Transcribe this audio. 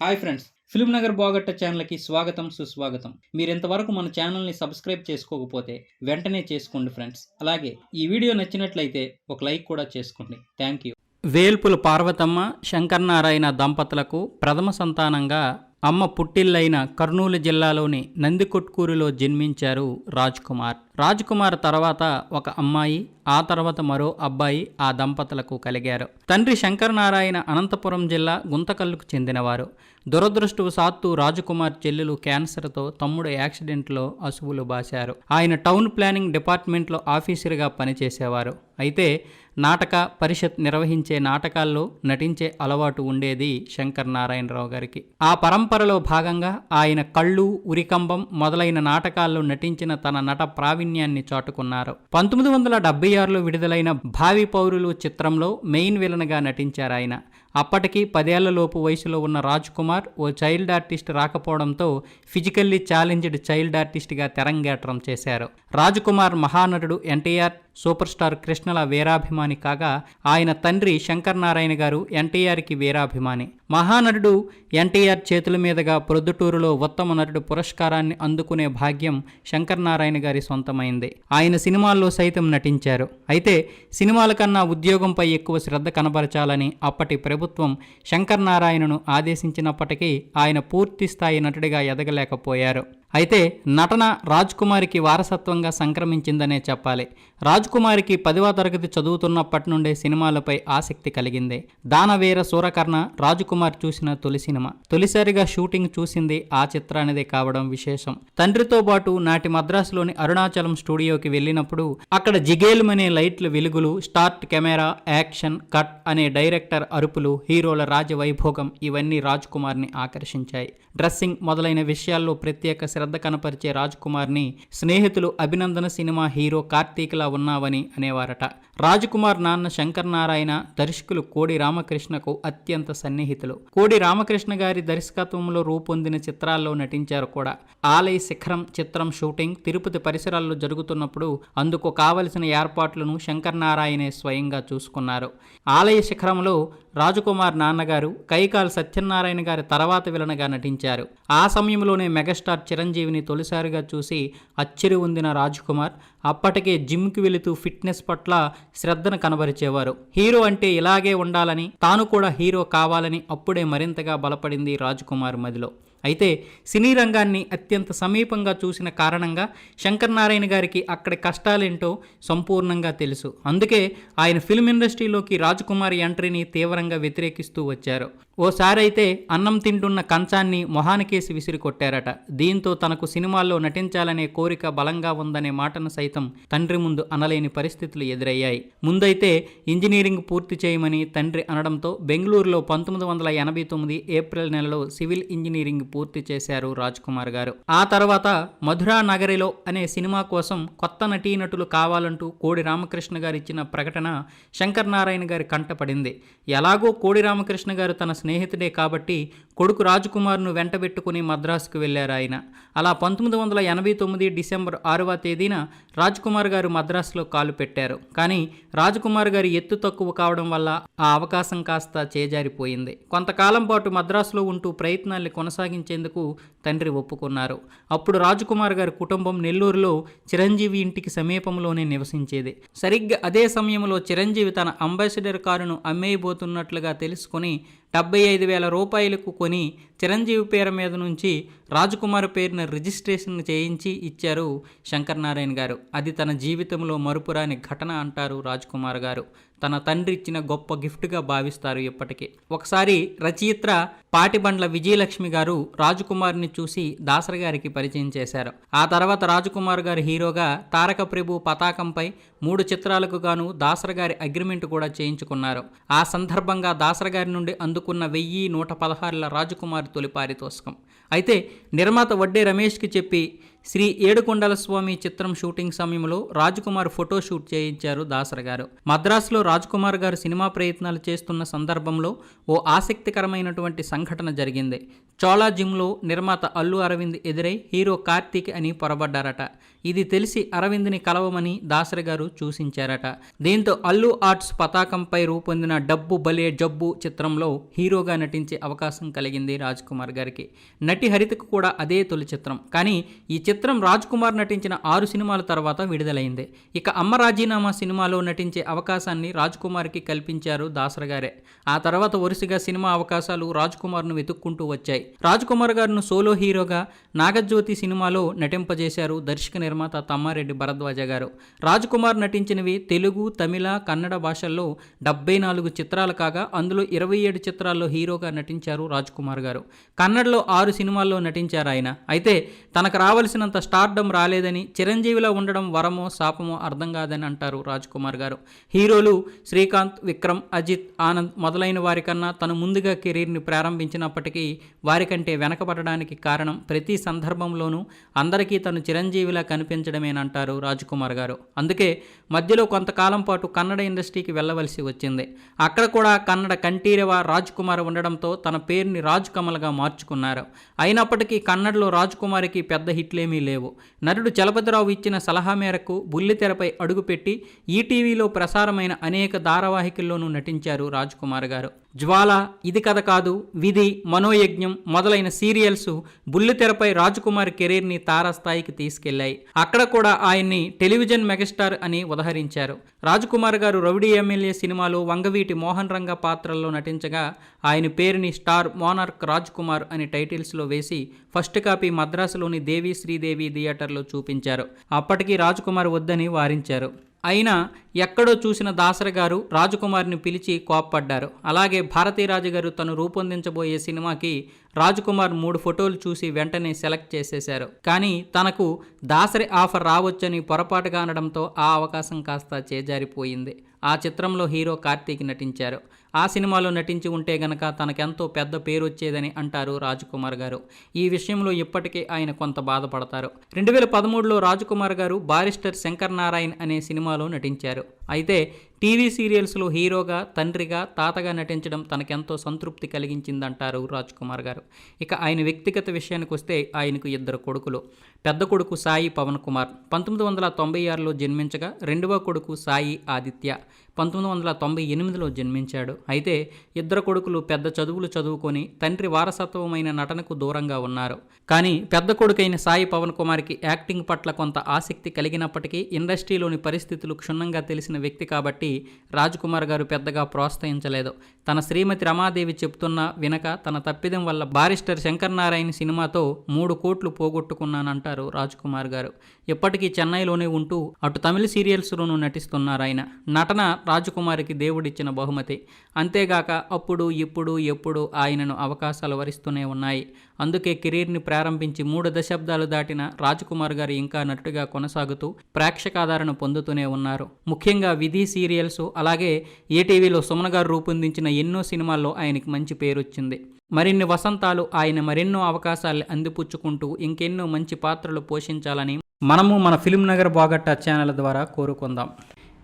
Hi friends film Nagar బాగట్ట ఛానల్కి స్వాగతం సుస్వాగతం. మీరు ఇంతవరకు మన ఛానల్ని సబ్స్క్రైబ్ చేసుకోకపోతే వెంటనే చేసుకోండి ఫ్రెండ్స్. అలాగే ఈ వీడియో నచ్చినట్లయితే ఒక లైక్ కూడా చేసుకోండి. Thank you. వేల్పుల పార్వతమ్మ శంకర్నారాయణ దంపతులకు ప్రథమ సంతానంగా అమ్మ పుట్టిల్లైన కర్నూలు జిల్లాలోని నందికొట్కూరులో జన్మించారు రాజ్ కుమార్. రాజ్ కుమార్ తర్వాత ఒక అమ్మాయి ఆ తర్వాత మరో అబ్బాయి ఆ దంపతులకు కలిగారు. తండ్రి శంకరనారాయణ అనంతపురం జిల్లా గుంతకల్లుకు చెందినవారు. దురదృష్టవశాత్తు రాజకుమార్ చెల్లెలు క్యాన్సర్తో తమ్ముడు యాక్సిడెంట్లో అసువులు బాశారు. ఆయన టౌన్ ప్లానింగ్ డిపార్ట్మెంట్లో ఆఫీసర్గా పనిచేసేవారు. అయితే నాటక పరిషత్ నిర్వహించే నాటకాల్లో నటించే అలవాటు ఉండేది శంకర్ నారాయణరావు గారికి. ఆ పరంపరలో భాగంగా ఆయన కళ్ళు ఉరికంబం మొదలైన నాటకాల్లో నటించిన తన నట ప్రావీణ్యాన్ని చాటుకున్నారు. పంతొమ్మిది వందల డెబ్బై ఆరులో విడుదలైన భావి పౌరులు చిత్రంలో మెయిన్ విలన్గా నటించారు ఆయన అప్పటికి పదేళ్ళలోపు వయసులో ఉన్న రాజ్ కుమార్ ఓ చైల్డ్ ఆర్టిస్ట్ రాకపోవడంతో ఫిజికల్లీ ఛాలెంజ్డ్ చైల్డ్ ఆర్టిస్ట్గా తెరంగేట్రం చేశారు. రాజ్ కుమార్ మహానటుడు ఎన్టీఆర్ సూపర్ స్టార్ కృష్ణల వీరాభిమాని కాగా ఆయన తండ్రి శంకర్ నారాయణ గారు ఎన్టీఆర్కి వీరాభిమాని. మహానటుడు ఎన్టీఆర్ చేతుల మీదుగా ప్రొద్దుటూరులో ఉత్తమ నటుడు పురస్కారాన్ని అందుకునే భాగ్యం శంకర్ నారాయణ గారి సొంతమైంది. ఆయన సినిమాల్లో సైతం నటించారు. అయితే సినిమాల కన్నా ఉద్యోగంపై ఎక్కువ శ్రద్ధ కనబరచాలని అప్పటి ప్రభుత్వం శంకర్ నారాయణను ఆదేశించినప్పటికీ ఆయన పూర్తి స్థాయి నటుడిగా ఎదగలేకపోయారు. అయితే నటన రాజ్ కుమార్కి వారసత్వంగా సంక్రమించిందనే చెప్పాలి. రాజ్ కుమార్కి పదివ తరగతి చదువుతున్నప్పటి నుండే సినిమాలపై ఆసక్తి కలిగింది. దానవీర సూరకర్ణ రాజ్ కుమార్ చూసిన తొలి సినిమా. తొలిసారిగా షూటింగ్ చూసింది ఆ చిత్రానిదే కావడం విశేషం. తండ్రితో పాటు నాటి మద్రాసులోని అరుణాచలం స్టూడియోకి వెళ్ళినప్పుడు అక్కడ జిగేలుమనే లైట్ల వెలుగులు స్టార్ట్ కెమెరా యాక్షన్ కట్ అనే డైరెక్టర్ అరుపులు హీరోల రాజవైభోగం ఇవన్నీ రాజ్ కుమార్ని ఆకర్షించాయి. డ్రెస్సింగ్ మొదలైన విషయాల్లో ప్రత్యేక శ్రద్ధ కనపరిచే రాజ్ కుమార్ని స్నేహితులు అభినందన సినిమా హీరో కార్తీక్లా ఉన్నావని అనేవారట. రాజ్ కుమార్ నాన్న శంకర్ నారాయణ దర్శకులు కోడి రామకృష్ణకు అత్యంత సన్నిహితులు. కోడి రామకృష్ణ గారి దర్శకత్వంలో రూపొందిన చిత్రాల్లో నటించారు కూడా. ఆలయ శిఖరం చిత్రం షూటింగ్ తిరుపతి పరిసరాల్లో జరుగుతున్నప్పుడు అందుకు కావలసిన ఏర్పాట్లను శంకర్ నారాయణే స్వయంగా చూసుకున్నారు. ఆలయ శిఖరంలో రాజకుమార్ నాన్నగారు కైకాల్ సత్యనారాయణ గారి తర్వాత విలనగా నటించారు. ఆ సమయంలోనే మెగాస్టార్ చిరంజీవిని తొలిసారిగా చూసి అచ్చిరి ఉందిన రాజ్కుమార్ అప్పటికే జిమ్కి వెళుతూ ఫిట్నెస్ పట్ల శ్రద్ధను కనబరిచేవారు. హీరో అంటే ఇలాగే ఉండాలని తాను కూడా హీరో కావాలని అప్పుడే మరింతగా బలపడింది రాజ్కుమార్ మదిలో. అయితే సినీ రంగాన్ని అత్యంత సమీపంగా చూసిన కారణంగా శంకర్ నారాయణ గారికి అక్కడి కష్టాలేంటో సంపూర్ణంగా తెలుసు. అందుకే ఆయన ఫిల్మ్ ఇండస్ట్రీలోకి రాజ్కుమార్ ఎంట్రీని తీవ్రంగా వ్యతిరేకిస్తూ వచ్చారు. ఓసారైతే అన్నం తింటున్న కంచాన్ని మొహానికేసి విసిరి కొట్టారట. దీంతో తనకు సినిమాల్లో నటించాలనే కోరిక బలంగా ఉందనే మాటను సైతం తండ్రి ముందు అనలేని పరిస్థితులు ఎదురయ్యాయి. ముందైతే ఇంజనీరింగ్ పూర్తి చేయమని తండ్రి అనడంతో బెంగళూరులో పంతొమ్మిది వందల ఎనభై తొమ్మిది ఏప్రిల్ నెలలో సివిల్ ఇంజనీరింగ్ పూర్తి చేశారు రాజ్ కుమార్ గారు. ఆ తర్వాత మధురా నగరిలో అనే సినిమా కోసం కొత్త నటీనటులు కావాలంటూ కోడి రామకృష్ణ గారు ఇచ్చిన ప్రకటన శంకర్ నారాయణ గారి కంటపడింది. ఎలాగో కోడి రామకృష్ణ గారు తన స్నేహితుడే కాబట్టి కొడుకు రాజకుమార్ను వెంటబెట్టుకుని మద్రాసుకు వెళ్ళారు ఆయన. అలా పంతొమ్మిది వందల ఎనభై తొమ్మిది డిసెంబర్ ఆరవ తేదీన రాజ్కుమార్ గారు మద్రాసులో కాలు పెట్టారు. కానీ రాజకుమార్ గారి ఎత్తు తక్కువ కావడం వల్ల ఆ అవకాశం కాస్త చేజారిపోయింది. కొంతకాలం పాటు మద్రాసులో ఉంటూ ప్రయత్నాల్ని కొనసాగించేందుకు తండ్రి ఒప్పుకున్నారు. అప్పుడు రాజకుమార్ గారి కుటుంబం నెల్లూరులో చిరంజీవి ఇంటికి సమీపంలోనే నివసించేది. సరిగ్గా అదే సమయంలో చిరంజీవి తన అంబాసిడర్ కారును అమ్మేయబోతున్నట్లుగా తెలుసుకుని డెబ్బై ఐదు వేల రూపాయలకు కొని చిరంజీవి పేరు మీద నుంచి రాజకుమార్ పేరున రిజిస్ట్రేషన్ చేయించి ఇచ్చారు శంకర్ నారాయణ గారు. అది తన జీవితంలో మరుపురాని ఘటన అంటారు రాజ్కుమార్ గారు. తన తండ్రి ఇచ్చిన గొప్ప గిఫ్ట్గా భావిస్తారు ఇప్పటికీ. ఒకసారి రచయిత్ర పాటిబండ్ల విజయలక్ష్మి గారు రాజకుమార్ని చూసి దాసరి గారికి పరిచయం చేశారు. ఆ తర్వాత రాజకుమార్ గారు హీరోగా తారక ప్రభు పతాకంపై మూడు చిత్రాలకు గాను దాసరి గారి అగ్రిమెంట్ కూడా చేయించుకున్నారు. ఆ సందర్భంగా దాసరి గారి నుండి అందుకున్న వెయ్యి నూట పదహారుల రాజకుమార్ తొలి పారితోషికం. అయితే నిర్మాత వడ్డే రమేష్కి చెప్పి శ్రీ ఏడుకొండల స్వామి చిత్రం షూటింగ్ సమయంలో రాజ్కుమార్ ఫోటో షూట్ చేయించారు దాసర గారు. మద్రాసులో రాజ్కుమార్ గారు సినిమా ప్రయత్నాలు చేస్తున్న సందర్భంలో ఓ ఆసక్తికరమైనటువంటి సంఘటన జరిగింది. చోళా జిమ్లో నిర్మాత అల్లు అరవింద్ ఎదురై హీరో కార్తీక్ అని పొరబడ్డారట. ఇది తెలిసి అరవింద్ని కలవమని దాసరి గారు సూచించారట దీంతో అల్లు ఆర్ట్స్ పతాకంపై రూపొందిన డబ్బు బలే జబ్బు చిత్రంలో హీరోగా నటించే అవకాశం కలిగింది రాజ్ కుమార్ గారికి. నటి హరితకు కూడా అదే తొలి చిత్రం. కానీ ఈ చిత్రం రాజ్ కుమార్ నటించిన ఆరు సినిమాల తర్వాత విడుదలైంది. ఇక అమ్మ రాజీనామా సినిమాలో నటించే అవకాశాన్ని రాజ్ కుమార్కి కల్పించారు దాసరి గారే ఆ తర్వాత వరుసగా సినిమా అవకాశాలు రాజ్ కుమార్ను వెతుక్కుంటూ వచ్చాయి. రాజ్ కుమార్ గారును సోలో హీరోగా నాగజ్యోతి సినిమాలో నటింపజేశారు దర్శక నిర్మాత తమ్మారెడ్డి భరద్వాజ గారు. రాజ్ కుమార్ నటించినవి తెలుగు తమిళ కన్నడ భాషల్లో డెబ్బై నాలుగు చిత్రాలు కాగా అందులో ఇరవై ఏడు చిత్రాల్లో హీరోగా నటించారు రాజ్ కుమార్ గారు. కన్నడలో ఆరు సినిమాల్లో నటించారు ఆయన. అయితే తనకు రావలసినంత స్టార్డం రాలేదని చిరంజీవిలో ఉండడం వరమో శాపమో అర్థం కాదని అంటారు రాజ్ కుమార్ గారు. హీరోలు శ్రీకాంత్ విక్రమ్ అజిత్ ఆనంద్ మొదలైన వారికన్నా తను ముందుగా కెరీర్ని ప్రారంభించినప్పటికీ వారికంటే వెనకబడడానికి కారణం ప్రతి సందర్భంలోనూ అందరికీ తను చిరంజీవిలా కనిపించడమేనంటారు రాజకుమార్ గారు. అందుకే మధ్యలో కొంతకాలం పాటు కన్నడ ఇండస్ట్రీకి వెళ్ళవలసి వచ్చింది. అక్కడ కూడా కన్నడ కంఠీరవ రాజ్ కుమార్ ఉండడంతో తన పేరుని రాజ్ కమల్గా మార్చుకున్నారు. అయినప్పటికీ కన్నడలో రాజ్ కుమార్కి పెద్ద హిట్లేమీ లేవు. నటుడు చలపతిరావు ఇచ్చిన సలహా మేరకు బుల్లితెరపై అడుగుపెట్టి ఈటీవీలో ప్రసారమైన అనేక ధారావాహికల్లోనూ నటించారు రాజ్ కుమార్ గారు. జ్వాల ఇది కథ కాదు విధి మనోయజ్ఞం మొదలైన సీరియల్స్ బుల్లితెరపై రాజకుమార్ కెరీర్ని తారాస్థాయికి తీసుకెళ్ళాయి. అక్కడ కూడా ఆయన్ని టెలివిజన్ మెగాస్టార్ అని ఉదహరించారు. రాజకుమార్ గారు రౌడీ ఎమ్మెల్యే సినిమాలో వంగవీటి మోహన్ రంగ పాత్రల్లో నటించగా ఆయన పేరుని స్టార్ మోనార్క్ రాజ్ కుమార్ అని టైటిల్స్లో వేసి ఫస్ట్ కాపీ మద్రాసులోని దేవి శ్రీదేవి థియేటర్లో చూపించారు. అప్పటికి రాజకుమార్ వద్దని వారించారు. అయినా ఎక్కడో చూసిన దాసరి గారు రాజకుమారిని పిలిచి కోప్పడ్డారు. అలాగే భారతీరాజు గారు తను రూపొందించబోయే సినిమాకి రాజకుమార్ మూడు ఫోటోలు చూసి వెంటనే సెలెక్ట్ చేసేశారు. కానీ తనకు దాసరి ఆఫర్ రావచ్చని పొరపాటుగా అనడంతో ఆ అవకాశం కాస్త చేజారిపోయింది. ఆ చిత్రంలో హీరో కార్తీక్ నటించారు. ఆ సినిమాలో నటించి ఉంటే గనక తనకెంతో పెద్ద పేరు వచ్చేదని అంటారు రాజకుమార్ గారు. ఈ విషయంలో ఇప్పటికే ఆయన కొంత బాధపడతారు. రెండు వేల పదమూడులో రాజకుమార్ గారు బారిస్టర్ శంకర్ నారాయణ్ అనే సినిమాలో నటించారు. అయితే టీవీ సీరియల్స్లో హీరోగా తండ్రిగా తాతగా నటించడం తనకెంతో సంతృప్తి కలిగించిందంటారు రాజ్ కుమార్ గారు. ఇక ఆయన వ్యక్తిగత విషయానికి వస్తే ఆయనకు ఇద్దరు కొడుకులు. పెద్ద కొడుకు సాయి పవన్ కుమార్. పంతొమ్మిది వందల తొంభై ఆరులో జన్మించగా రెండవ కొడుకు సాయి ఆదిత్య. పంతొమ్మిది వందల తొంభై ఎనిమిదిలో జన్మించాడు. అయితే ఇద్దరు కొడుకులు పెద్ద చదువులు చదువుకొని తండ్రి వారసత్వమైన నటనకు దూరంగా ఉన్నారు. కానీ పెద్ద కొడుకైన సాయి పవన్ కుమార్కి యాక్టింగ్ పట్ల కొంత ఆసక్తి కలిగినప్పటికీ ఇండస్ట్రీలోని పరిస్థితులు క్షుణ్ణంగా తెలిసిన వ్యక్తి కాబట్టి రాజ్ కుమార్ గారు పెద్దగా ప్రోత్సహించలేదు. తన శ్రీమతి రమాదేవి చెప్తున్నా వినక తన తప్పిదం వల్ల బారిస్టర్ శంకర్ నారాయణ సినిమాతో మూడు కోట్లు పోగొట్టుకున్నానంటారు రాజ్ కుమార్ గారు. ఇప్పటికీ చెన్నైలోనే ఉంటూ అటు తమిళ సీరియల్స్లోనూ నటిస్తున్నారు ఆయన నటన రాజకుమారికి దేవుడిచ్చిన బహుమతి. అంతేగాక అప్పుడు ఇప్పుడు ఎప్పుడు ఆయనను అవకాశాలు వరిస్తూనే ఉన్నాయి. అందుకే కెరీర్ని ప్రారంభించి మూడు దశాబ్దాలు దాటిన రాజకుమార్ గారు ఇంకా నటుడిగా కొనసాగుతూ ప్రేక్షకాదరణ పొందుతూనే ఉన్నారు. ముఖ్యంగా విధి సీరియల్స్ అలాగే ఏటీవీలో సుమన్ గారు రూపొందించిన ఎన్నో సినిమాల్లో ఆయనకి మంచి పేరు వచ్చింది మరిన్ని వసంతాలు ఆయన మరెన్నో అవకాశాలు అందిపుచ్చుకుంటూ ఇంకెన్నో మంచి పాత్రలు పోషించాలని మనము మన ఫిల్మ్ నగర్ బాగట్ట ఛానల్ ద్వారా కోరుకుందాం.